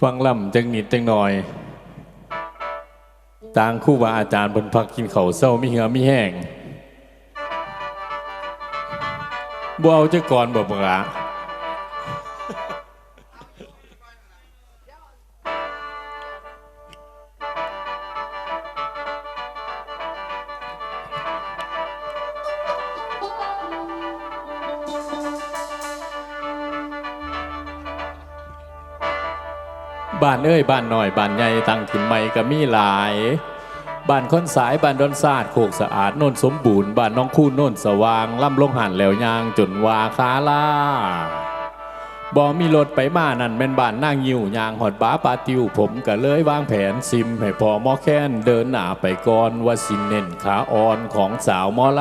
ฟังล่ำจังนิดจังหน่อย ต่างคู่บาอาจารย์บนพักกินเขาเศร้ามีเหือมีแห้งบ่เอาจะก่อนบ่ปะละ บ้านเอ้ยบ้านหน่อยบ้านใหญ่ตั้งถิ่นใหม่ก็มีหลาย บ้านค้นสายบ้านดอนซาดโคกสะอาดโน่นสมบูรณ์บ้านน้องคู่โน่นสว่างล่ำลงหันแล้วยางจนวาคาล่าบ่มีรถไปมานั่นเป็นบ้านนั่งยิวยางหอดบ้าปาติวผมก็เลยวางแผนซิมให้พอหมอแค้นเดินหน้าไปก่อนว่าสิเน้นขาอ่อนของสาวหมอล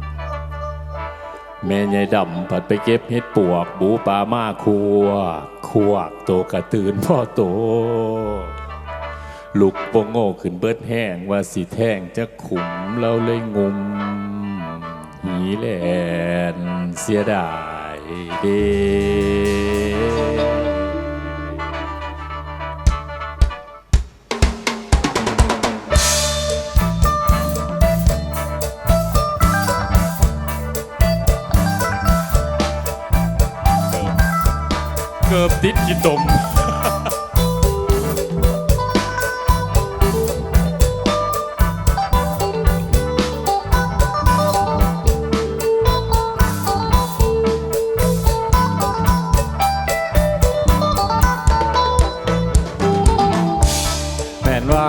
ำแม่ยายดำผัดไปเก็บเห็ดปวกบูปลามาคัว พวกโตกระตื่นพ่อโต ลูกโปงโง่ขึ้นเบิดแห้งว่าสีแท่งจะขุมเราเลยงุมหีแลนเสียดายเด้ กือบติดกิตมแม่นว่า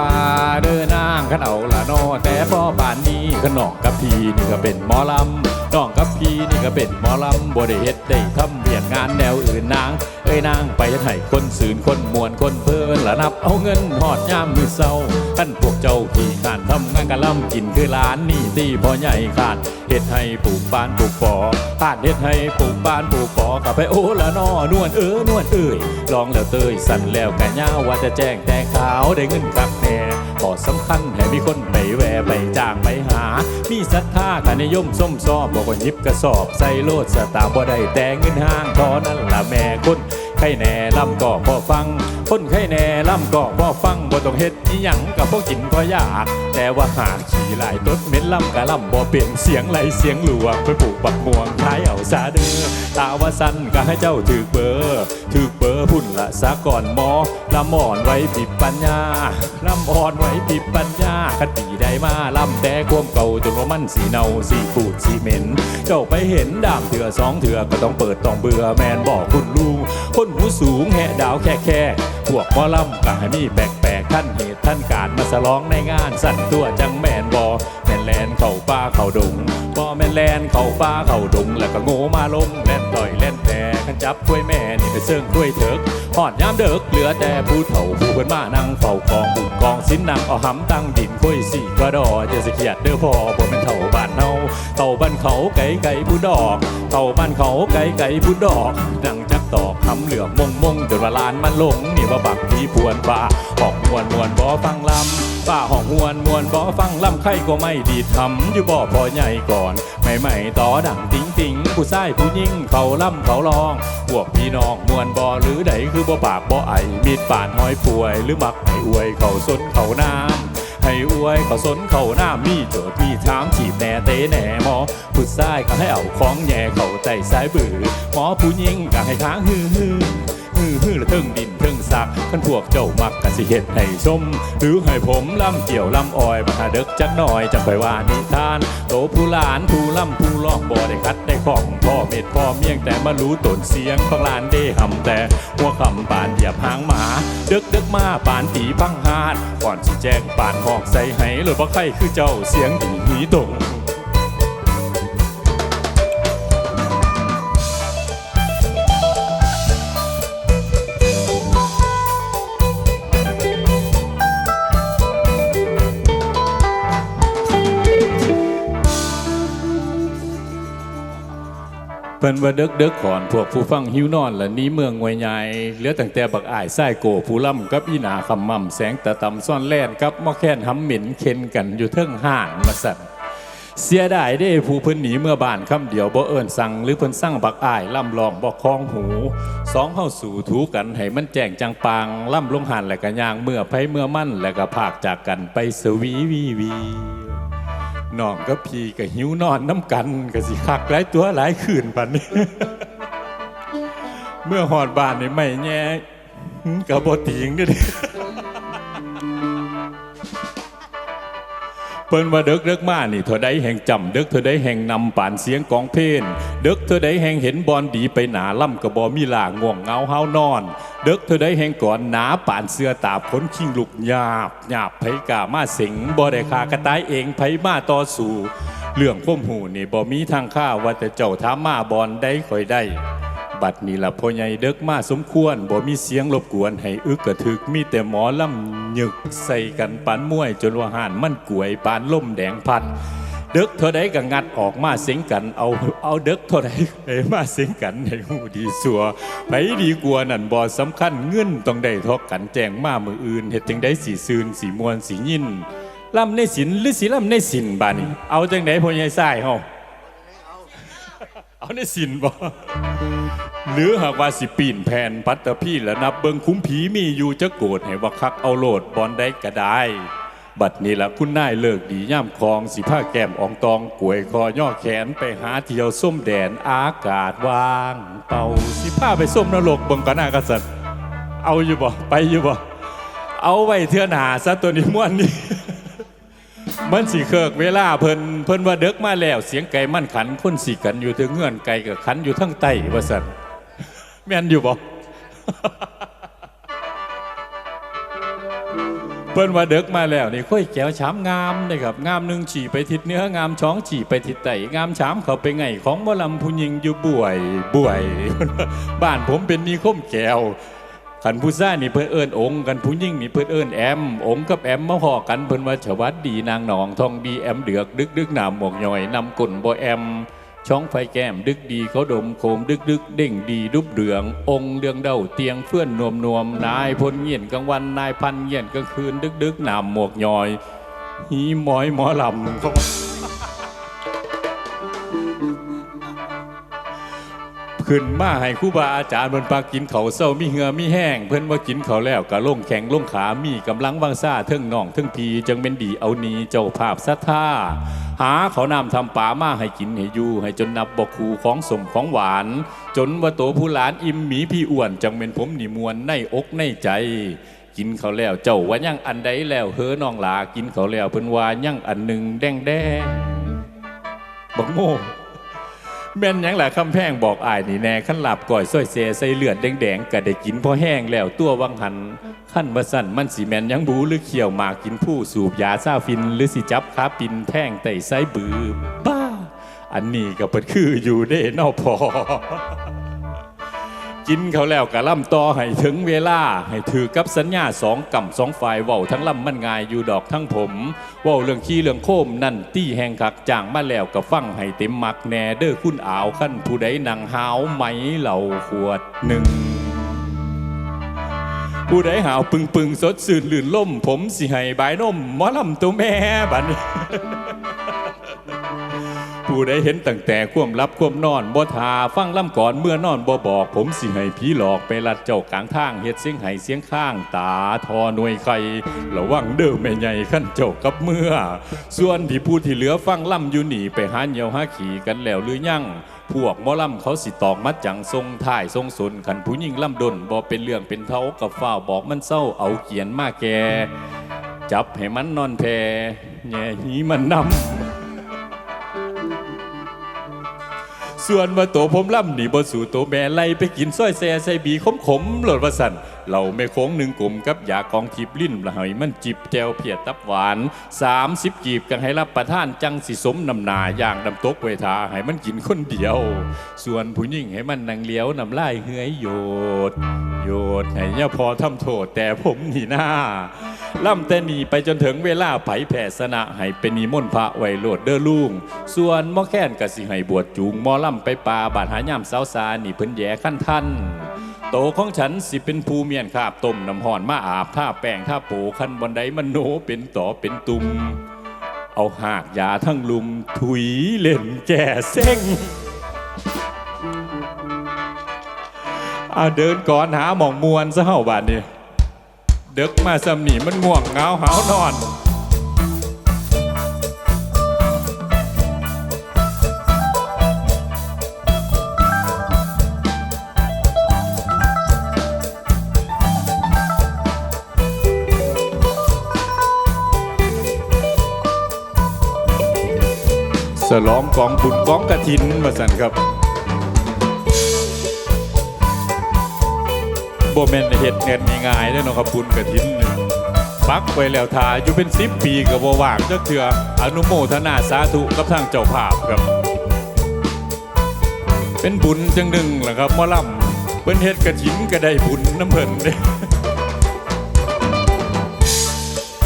เดินนางขันเอาละนอแต่พ่อป่านนี้ขนองกับพีนี่ก็เป็นหมอลำน้องกับพีนี่ก็เป็นหมอลำบ่ได้เฮ็ดได้ทำเรียนงานแนวอื่นนาง เอ้ยนางไปให้คนสื่นคนมวนคนเพลินละนับเอาเงินหอดยามมือเศร้าท่านพวกเจ้าที่ขานทำงานกะลำกินคือล้านนี่ตีพ่อใหญ่ขาด เฮ็ดให้ปลูกบ้านปลูกปอขาดเฮ็ดให้ปลูกบ้านปลูกปอกับไปโอ้ละนอนวลเออนวลเอ้ยลองแล้วเตยสั่นแล้วกะย่าว่าจะแจ้งแต่ขาวได้เงินคักแน่ขอสำคัญให้มีคนไปแวไปจ้างไปหา มีศรัทธาขนิยมส้มซอบบอกว่ายิบกระสอบใส่โลดสตาร์บ่ได้แต่เงินห้างทอนั่นละแม่คน ใครแน่ลำก็พอฟัง คนใครแน่ลำก็พอฟังบ่ต้องเฮ็ดอีหยังกับพวกกินก็ยาก แต่ว่าหาขี่ลายตดเหม็นลำกะลำบ่เปลี่ยนเสียงไหลเสียงหลวงไปปลูกบักม่วงขายเอาซาเด้อตาว่าสั้นก็ให้เจ้าถือเบอร์ถือเบอร์พุ่นละสาก่อนหมอลำอ่อนไว้ปิดปัญญาลำอ่อนไว้ปิดปัญญาคด้ มาลำแต่ความเก่าจนว่ามันสีเนาสีปูดสีเหม็น เจ้าไปเห็นดามเถื่อสองเถื่อก็ต้องเปิดต้องเบื่อแมนบอกคุณลุงคนหูสูงแหะดาวแค่แค่พวกหมอลำก็ให้มีแปลกๆท่านเหตุท่านการมาสลองในงานสั่นตัวจังแมนบอ แลนเข้าป่าเข้าดงบอแมนแลนเข้าป่าเข้าดง แล้วก็โง่มาลงแล่นต่อยแล่นแต่ขันจับกล้วยแม่นี่ไปเซิงกล้วยเถิกหอดยามเด็กเหลือแต่ผู้เฒ่าผู้เพิ่นมานั่งเฝ้ากองบุกกองสินนางเอาหำตั้งดินคุยสี่กระดอเจะสเกียดเด้อพ่อบ่เป็นเฒ่าบ้านเฮาเฒ่าบ้านเขาไก่ไก่ผู้ดอกเฒ่าบ้านเขาไก่ไก่ผู้ดอกดังจ ตอกคำเหลือมมงมงจนว่าลานมันลงนี่ว่าบักที่พวนฟ้าหอกมวนมวนบ่ฟังลำป้าห้องมวนมวนบ่ฟังลำใครก็ไม่ดีทำอยู่บ่พอใหญ่ก่อนไม่ไม่ต่อดังติงติงผู้ชายผู้หญิงเขาล่ำเขาลองพวกพี่น้องมวนบ่หรือใดคือบ่ปากบ่ไอมีดปาดห้อยป่วย หรือมักให้อวยเขาสนเขาน้ำ ให้อวยเขาสนเขาหน้ามีโจทย์มีถามจีบแน่เตแน่หมอผู้ชายก็ให้เอาของแย่เขาใจสายบือหมอผู้หญิงก็ให้ทางฮือฮือฮือฮือละเทิงดิน สักขันพวกเจ้ามักกะสิเฮ็ดให้ชมหรือให้ผมลำเกี่ยวลำอ้อยมาหาเด็กจักหน่อยจังไปว่านิทาน โตผู้หลานผู้ล่ำผู้ร้องบ่ได้คัดได้ของพ่อเม็ดพ่อเมียงแต่มารู้ตนเสียงของหลานเด้หำแต่หัวคำปานเหยียบหางหมาเดึกดึกมาปานตีพังหาดก่อนสิแจ้งปานหอกใส่ให้หรือว่าใครคือเจ้าเสียงดีหีตรง พิ่นว่าเด็กเด็กก่อนพวกผู้ฟังหิวนอนและหนี้เมืองงวยใหญ่เหลือตั้งแต่บักอ้ายไส้โกผู้ล่ำกับอีหนาคำม่ำแสงตะตำซ่อนแล่นกับมอแค้นหำหมิ่นเข็นกันอยู่เทิงห่านมาสั่นเสียดายเด้ผู้เพิ่นหนีเมื่อบ้านคำเดียวบ่เอิ้นสั่งหรือเพิ่นสั่งบักอ้ายล่ำลองบ่คล้องหูสองเฮาสู่ถูกันให้มันแจ้งจังปางล่ำลงหันแล้วก็ย่างเมื่อไผเมื่อมั่นแล้วก็พากจากกันไปสวีวีวี น้องก็พี่ก็หิวนอนน้ำกันก็สิคักหลายตัวหลายคืนปันนี้เมื่อหอดบ้านนี่ไม่แย่กับบติงด้อ เปิ้นว่าเด็กเด็กมานี่เธอได้แห่งจำเด็กเธอได้แห่งนำป่านเสียงกองเพลนเด็กเธอได้แห่งเห็นบอลดีไปหนาล่ำกระบอมีลาง่วงเงาเฮานอน เด็กเธอได้แห่งก่อนหนาป่านเสื้อตาพ้นคิงลุกหยาบหยาบไผกามาสิงบ่ได้คากระต่ายเองไผมาต่อสู่เรื่องข้มหูนี่บ่มีทางข้าว่าแต่เจ้าถามาบอลได้คอยได้ บัดนี้ละพ่อใหญ่เด็กมาสมควรบ่มีเสียงรบกวนให้อึกกระทึกมีแต่หมอลำหยึกใส่กันปานมวย จนว่าห่านมันกวยปานล่มแดงพัด เด็กเท่าใดก็งัดออกมาเสียงกันเอาเอาเด็กเท่าใดเอ้มาเสียงกันให้หูดีสัวไปดีกว่านั่นบ่สำคัญเงินต้องได้ทอกกันแจงมามืออื่นเฮ็ดจังได้สีซืนสีมวนสียินลำในศิลหรือสิลำในศิลบานี่เอาจังไดพ่อใหญ่ทรายเฮาเอาในศิลบ่ หรือหากว่าสิปีนแผ่นพัตตพี่และนับเบิงคุ้มผีมีอยู่จะโกรธให้ว่าคักเอาโลดบอลได้ก็ได้ บัดนี้ละคุณนายเลิกดีย่ำคลองสิผ้าแก้มอองตองกวยคอย่อแขนไปหาเที่ยวส้มแดนอากาศว่าง เป่าสิผ้าไปส้มนรกเบิงกันหน้ากษัตริย์เอาอยู่บ่ไปอยู่บ่เอาไว้เทื่อหนาซะตัวนี้ม่วนนี่ มันสิเคิกเวลาเพิ่นเพิ่นว่าเด็กมาแล้ว เสียงไก่มันขันคนสิกันอยู่ถึงเงื่อนไก่กับขันอยู่ทั้งไตว่าสันแม่นอยู่บ่เพิ่นว่าเด็กมาแล้วนี่ค่อยแก้วช้ำงามนะครับงามหนึ่งฉี่ไปทิศเนื้องามช้องฉี่ไปทิศไตงามช้ำเขาไปไงของหมอลำผู้หญิงอยู่บ่วยบ่วย บ้านผมเป็นนิคมแก้ว ขันผู้ซ่านี่เพื่นเอิญองค์กันผู้ยิ่งนี่เพื่นเอิญแอมองค์กับแอมมาหอกันเพิ่นว่าฉวัดดีนางหนองทองดีแอมเดือกดึกดึกหนามหมวกย่อยนำกุ่นบ่แอมช่องไฟแก้มดึกดีเขาดมโคมดึกดึกเด้งดีรูปเรือง องค์เรืองเด้าเตียงเฟื่อนนวมนวมนายพลเงียนกลางวันนายพันเงียนกลางคืนดึกดึกหนามหมวกย่อยหีหมอยหมอลำเขา ขึ้นมาให้ครูบาอาจารย์บนปากกินเขาเศร้ามีเหือมีแห้ง เพิ่นว่ากินเขาแล้วก็ลงแข็งล่งขามีกำลังวังซ่าเทิงน่องเทิงพีจังเป็นดีเอานีเจ้าภาพศรัทธาหาเขานำทำป่ามาให้กินให้อยู่ให้จนนับบกคูของสมของหวาน จนว่าโตผู้หลานอิ่มหมีพี่อ้วนจังเป็นผมหนิมวนในอกในใจ กินเขาแล้วเจ้าว่ายังอันใดแล้วเฮอน้องหลากินเขาแล้วเพิ่นว่ายังอันหนึ่งแดงแดงบักโง่ แม่นยังแหละคำแพงบอกอายนี่แน่ขั้นหลับก่อยส้อยเสใส่เลือดแดงๆก็ได้กินพอแห้งแล้วตัววังหันขั้นมาสั่นมันสีแมนยังบูหรือเขี่ยวหมากกินผู้สูบยาซาฟิน หรือสิจับขาปินแท่งไต่ไซบือบ้า อันนี้ก็เปิดคืออยู่ได้นอพอ กินเขาแล้วกะล่ำต่อให้ถึงเวลา ให้ถือกับสัญญาสองกำสองฝ่ายเว้าทั้งล่ำมันงายอยู่ดอกทั้งผมเว้าเรื่องขี้เรื่องโคมนั่นตี้แหงคักจ้างมาแล้วก็ฟังให้เต็มมักแน่เด้อคุณอาวขั้นผู้ใดนังหาวไหมเหล่าขวดหนึ่งผู้ใดหาวปึงปึงสดสื่นลื่นล่ม ผมสิให้บายนมหมอลำตัวแม่บัดนี้ ผู้ใดเห็นตั้งแต่ความลับความนอนบ่ทาฟังล่ำก่อนเมื่อนอนบ่บอก ผมสิให้ผีหลอกไปลัดเจ้ากลางทางเฮ็ดเสียงไห้เสียงข้างตาทอหน่วยไข่ระวังเด้อแม่ใหญ่ขั้นเจ้ากับเมื่อ ส่วนที่ผู้ที่เหลือฟังล่ำอยู่หนีไปหาเหนียวหาขี่กันแล้วหรือยังพวกมอลำเขาสิตอกมัดจังทรงท่ายทรงสนขันผู้หญิงล่ำดนบ่เป็นเรื่องเป็นเท้ากับฝ้าบอกมันเศร้าเอาเขียนมาแก จับให้มันนอนแพแง่หีมันนำ ส่วนว่าตัวผมล่ำหนีบสู่ตัวแม่ไล่ไปกินสร้อยแซ่ใส่บีขมขมหลดว่าสันเราไม่โค้งหนึ่งกลุ่มกับยากองทิพลิ้นละหอยมันจิบแจวเพียตับหวาน 30 กีบกันให้รับประทานจังสิสมนำหนาอย่างนำตกเวทาให้มันกินคนเดียว ส่วนผู้หญิงให้มันนางเลี้ยวนำไลายเหือยโยดโยดให้ย่าพอทำโทษแต่ผมนี่หน้า ล่ำแต่นีไปจนถึงเวลาไผแผ่สนะให้เป็นนิมนต์พระไว้โลดเด้อลุงส่วนมอแค้นก็สิให้บวชจูงมอล่ำไปป่าบาดหายามสาวสานี่เพิ่นแย่ขั้นท่านโตของฉันสิเป็นภูเมียนคาบต้มน้ำห่อนมาอาบท่าแป้งท่าปูคันบันไดมันโนเป็นต่อเป็นตุมเอาหากยาทั้งลุมถุยเล่นแก่เส้งอาเดินก่อนหาหมองมวนซะเฮาบาดนี้ เด็กมาสำนีมันง่วงเงาหาวนอนสลองกองบุญกองกระถินมาสั่นครับ บแมนเห็ดเงินง่ายๆเด้อเนาะครับบุญกระถินนี่ปักไว้แล้วทาอยู่เป็นสิบปีกับบ่ว่างจักเถื่ออนุโมทนาสาธุกับทางเจ้าภาพครับ เป็นบุญจังหนึ่งแหละครับหมอลำเพิ่นเฮ็ดกระถินก็ได้บุญน้ำเพิ่นเด้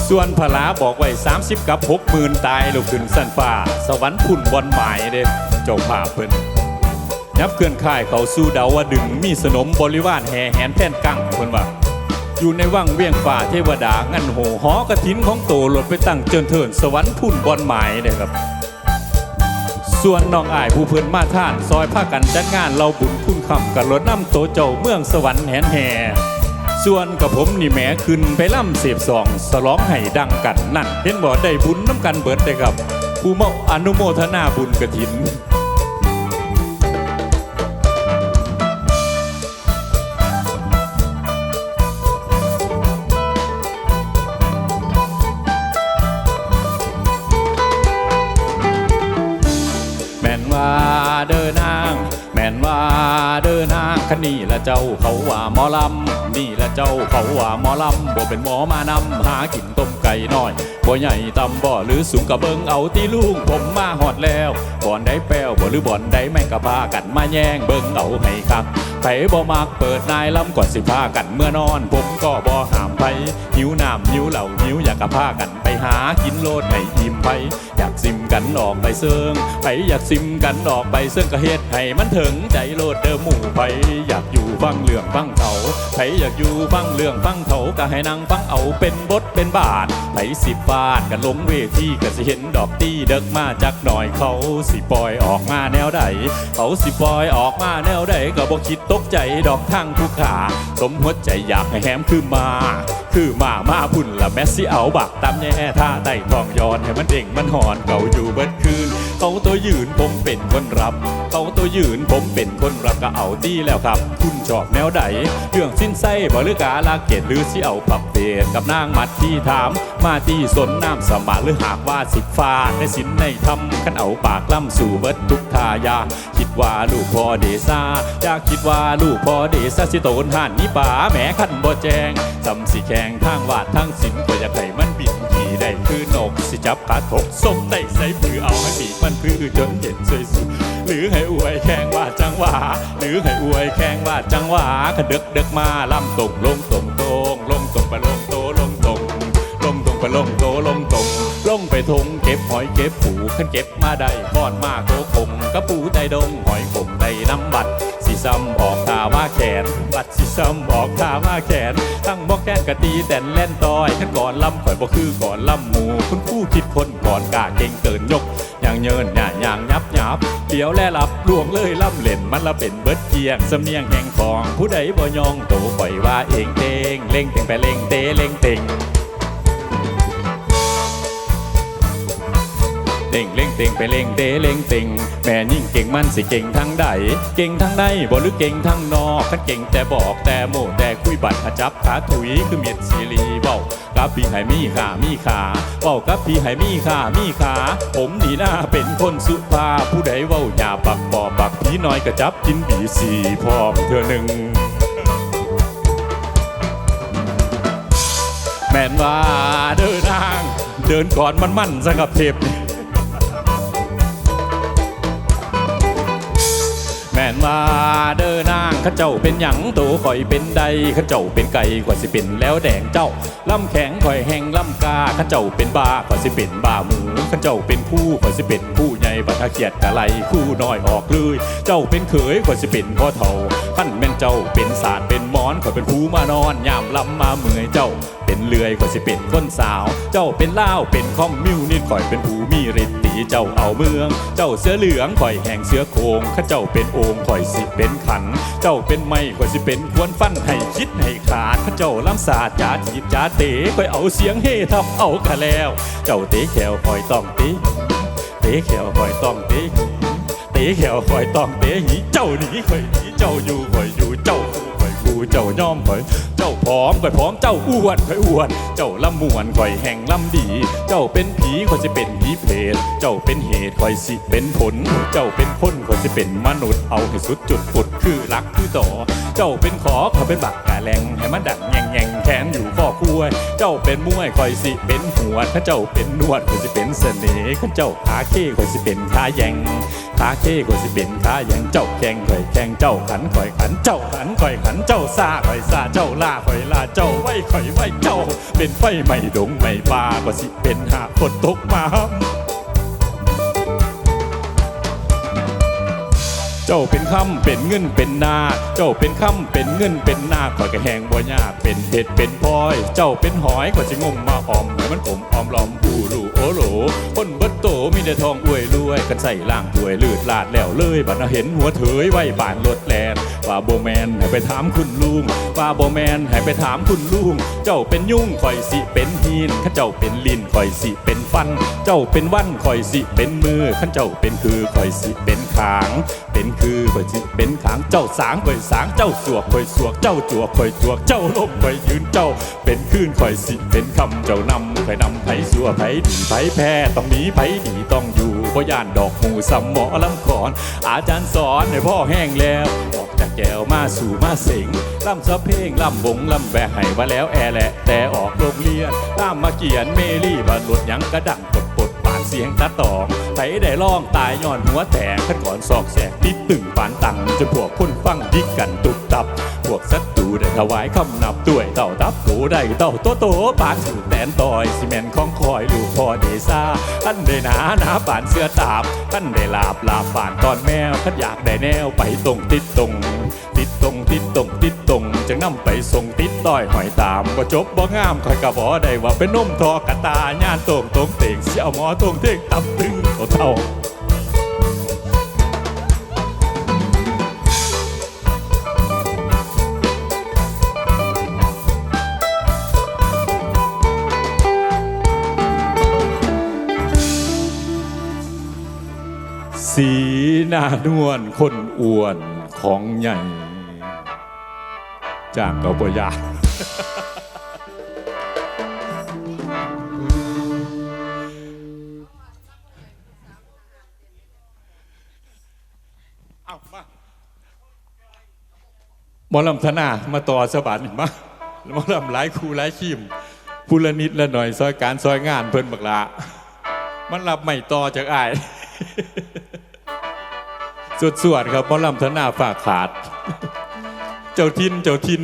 ส่วนพลาบอกไว้ 30 กับ6หมื่นตายลูกขึ้นสันฟ้า สวรรค์พุ่นบอลหมายเด้เจ้าภาพเพิ่น ยับเคลื่อนค่ายเขาสู้เดาว่าดึงมีสนมบริวารแห่แหนแผ่นกั้งเพิ่นว่า อยู่ในวังเวียงฝ่าเทวดางันโหหอกระถินของโตหลดไปตั้งเจินเทินสวรรค์พุ่นบอลหมายเด้ครับ ส่วนน้องอายผู้เพิ่นมาท่าน ซอยผ้ากันจัดงานเราบุญคุณคำกันรถน้ำโตเจ้าเมืองสวรรค์แหนแห่ส่วนกับผมนี่แหมขึ้นไปล่ำเสียบสองสล้องให้ดังกันนั่นเห็นบ่ได้บุญน้ำกันเบิดเลยครับผู้มาอนุโมทนาบุญกระถิน คันนี่ละเจ้าเขาว่าหมอลำนี่ละเจ้าเขาว่าหมอลำบ่เป็นหมอมานำหากินต้มไก่น้อยบ่ใหญ่ตำบ่หรือสูงกะเบิงเอาตีลุงผมมาหอดแล้วบ่อนได้แป้วบ่หรือบ่อนได้แม่งกะพากันมาแย่งเบิงเอาให้คักไผบ่มักเปิดนายลำก่อนสิพากันเมื่อนอน ผมก็บ่ห้ามไผหิวน้ำหิวเหล่าหิวอยากกะพากันไปหากินโลดให้อิ่มไผอยากซิม กันออกไปเซิงไผอยากซิมกันออกไปเซิงก็เฮ็ดให้มันถึงใจโลดเดิมหมู่ไผอยากอยู่ฟังเรื่องฟังเขาไผอยากอยู่ฟังเรื่องฟังเขาก็ให้นั่งฟังเอาเป็นบทเป็นบาทไผสิบาทกันลงเวทีก็สิเห็นดอกตีเด็กมาจากหน่อยเขาสิปล่อยออกมาแนวใดเขาสิปล่อยออกมาแนวใดก็บ่คิดตกใจดอกทางผู้ขา สมหัวใจอยากให้แฮมคือมา คือมามาพุ่นละแมสซี่เอาบักตามแย่ท่าไต่ทองย้อนให้มันเด้งมันหอนเก่าอยู่เบิดคืน เขาตัวยืนผมเป็นคนรับ เขาตัวยืนผมเป็นคนรับก็เอาดีแล้วครับ คุณชอบแนวใดเรื่องสิ้นไส้บ่หรือกาลาเกตหรือสิเอาปรับเปลี่ยนกับนางมัดที่ถาม มาที่สนน้ำสมาหรือหากว่าสิฟ้าในสินในธรรมขันเอาปากล่ำสู่เบิดทุกทายา คิดว่าลูกพ่อเดซาอยากคิดว่าลูกพ่อเดซาสิโตนห่านนี่ป่าแหมขันบ่แจงจำสิแข่งทางวาดทางสินก็อยากให้ ญ่คือนกสิจับขาถกส้มได้ใส่ผือเอาให้ปีกมันพือจนเห็นสวยสุดหรือให้อวยแข่งว่าจังหวะหรือให้อวยแข่งว่าจังหวะขะดึกดึกมาล่ำตกลงตรงตรงลงตรงไปลงโตลงตรงลงตรงไปลงโตลงตรงลงไปทงเก็บหอยเก็บผูขันเก็บมาได้ก้อนมาโกคงกระปูใจดงหอยขมได้น้ำบัด สีซ้ำออกตาว่าแขน บัดสีซ้ำออกตาว่าแขน ทั้งบอกแกนกะตีแต่นเล่นต่อยขันก่อนลำข่อยบ่คือก่อนลำหมูคุณผู้คิดคนก่อนกาเก่งเกินยกอย่างเยินหน่าอย่างยับยับเดี๋ยวแลหลับลวงเลยล่ำเล่นมันละเป็นเบิดเกียงสำเนียงแห่งของผู้ใดบ่ยองโตปล่อยว่าเองเตงเล่งเต็งไปเล่งเตเล่งเต็ง เต่งไปเล่งเตเล่งเต่งแม่ยิ่งเก่งมันสิเก่งทั้งใดเก่งทั้งใดบ่หรือเก่งทั้งนอกคันเก่งแต่บอกแต่โมแต่คุยบัตรจับขาถุยคือเมียดซีรีเบ้ากับพี่ให้มีขามีขาเว้ากับพี่ให้มีขามีขา ผมนี่น่าเป็นคนสุภาพผู้ใดเว้าอย่าปักปอปักพี่น้อยกระจับกินบีสีพร้อมเธอหนึ่งแม่นว่าเดินทาง เดินก่อนมันมั่นสักับเทป ม่นว่าเดินนางข้าเจ้าเป็นหยังตัวข่อยเป็นใดข้าเจ้าเป็นไก่ข่อยสิเป็นแล้วแดงเจ้าลำแข็งข่อยแห้งลำกาข้าเจ้าเป็นบ้าข่อยสิเป็นบ้าหมูข้าเจ้าเป็นผู้ข่อยสิเป็นผู้ใหญ่บัตรเกียรติกะไหลคู่น้อยออกเลย เจ้าเป็นเขยข่อยสิเป็นพ่อเฒ่าขั้นแม่นเจ้าเป็นศาสตร์เป็น มอนข่อยเป็นผู้มานอนยามลำมาเมื่อยเจ้า เป็นเลื่อยข่อยสิเป็นก้นสาว เจ้าเป็นเล่าเป็นคอมมิวนิสต์ข่อยเป็นผู้มีฤทธิ์ตีเจ้าเอาเมือง เจ้าเสื้อเหลืองข่อยแห่งเสื้อโคงข้าเจ้าเป็นโองค์ข่อยสิเป็นขัน เจ้าเป็นไม้ข่อยสิเป็นควรฟันให้คิดให้ขาดข้าเจ้าล้ำศาสาดจาจีบจาเตะข่อยเอาเสียงเฮทำเอากะแล้ว เจ้าเตะแขวข่อยต้องเตะเตะแขวข่อยต้องเตะเตะแขวคอยต้องเตะหีเจ้าหนีคอยหนีเจ้าอยู่คอยอยู่เจ้า คู่เจ้าย่อมคอยเจ้าผอมคอยผอมเจ้าอ้วนคอยอ้วน เจ้าลำมวนคอยแห่งลำดี เจ้าเป็นผีคอยสิเป็นผีเพศเจ้าเป็นเหตุคอยสิเป็นผล เจ้าเป็นคนคอยสิเป็นมนุษย์เอาให้สุดจุดปุดคือรักคือต่อ เจ้าเป็นขอคอยเป็นบักกะแลงให้มันดังแยงแยงแขนอยู่ข้อคุยเจ้าเป็นมวยคอยสิเป็นหัวถ้าเจ้าเป็นนวดคอยสิเป็นเสน่ห์ข้าเจ้าขาเข้คอยสิเป็นขาแยงขาเค้ก็สิเป็นขาแยงเจ้าแข่งข่อยแข่งเจ้าขันข่อยขันเจ้าขันข่อยขันเจ้าาซาข่อยซาเจ้าล่าข่อยล่าเจ้าไว้ข่อยไว้เจ้า เป็นไฟไม่ดงไม่ปาก็สิเป็นหาฝนตกมา เจ้าเป็นคำเป็นเงินเป็นนา เจ้าเป็นคำเป็นเงินเป็นนาข่อยก็แหงบ่ยากเป็นเห็ดเป็นพลอย เจ้าเป็นหอยก็สิงมมาออมให้มันผมออมลอมบูรูโอโหลคนเบิดโตมีแต่ทองอวยรวยกันใส่ล่างถวยลืดลาดแล้วเลยบัดน่ะเห็นหัวเถยไว้บานรถแลนว่าโบแมนให้ไปถามคุณลุงว่าโบแมนให้ไปถามคุณลุงเจ้าเป็นยุ่งข่อยสิเป็นหินข้าเจ้าเป็นลินข่อยสิเป็นฟัน เจ้าเป็นวันข่อยสิเป็นมือข้าเจ้าเป็นคือข่อยสิเป็นขาง เป็นคือข่อยสิเป็นขาง เจ้าสางข่อยสาง เจ้าสวกข่อยสวก เจ้าจวกข่อยจวก เจ้าลมข่อยยืนเจ้า เป็นคืนข่อยสิเป็นคำเจ้านำข่อยนำไผสัวไผดีไผแพ้ต้องหนีไผดีต้องอยู่บ่ย่านดอกหูสำหมอลำก่อน อาจารย์สอนให้พ่อแห้งแล้วออก จากแก้วมาสู่มาเสิงล่ำซอเพลงล่ำบงล่ำแบกให้ว่าแล้วแอแหละแต่ออกโรงเรียนล่ามมาเกียนเมลี่บาหลุดยังกระดังกด เสียงตาตองไผได้ร้องตายย้อนหัวแตกขันก่อนซอกแสกติดตึงปานตังจนพวกคนฟังยิกกันตุบตับ พวกศัตรูได้ถวายคำนับด้วยเต่าตับโตได้เต่าโตโตปานถือแตนต่อยซีเมนต์ของคอยลูกพ่อเดซ่าท่านได้หนาหนาปานเสื้อตาบท่านได้ลาบลาบปานตอนแมวท่าอยากได้แนวไปตรงติดตรง ติดตรงติดตรงติด ส่งติดต้อยหอยตามบ่จบบ่งามคอยกะบ่ได้ว่าเป็นนมทอกะตาย่านตรงตรงเต่งเสี่ยวหมอตรงเท่งตับตึงเอาเท่าสีหน้านวลคนอ้วนของใหญ่ จากเกาปยาเอามาหมอลำธนามาต่อสบันมาหมอลำหลายคู่หลายขีมพูละนิดละหน่อยซอยการซอยงานเพิ่นบักละมันรับไม่ต่อจากอายสวดๆครับหมอลำธนาฝากขาด เจ้าทินเจ้าทิน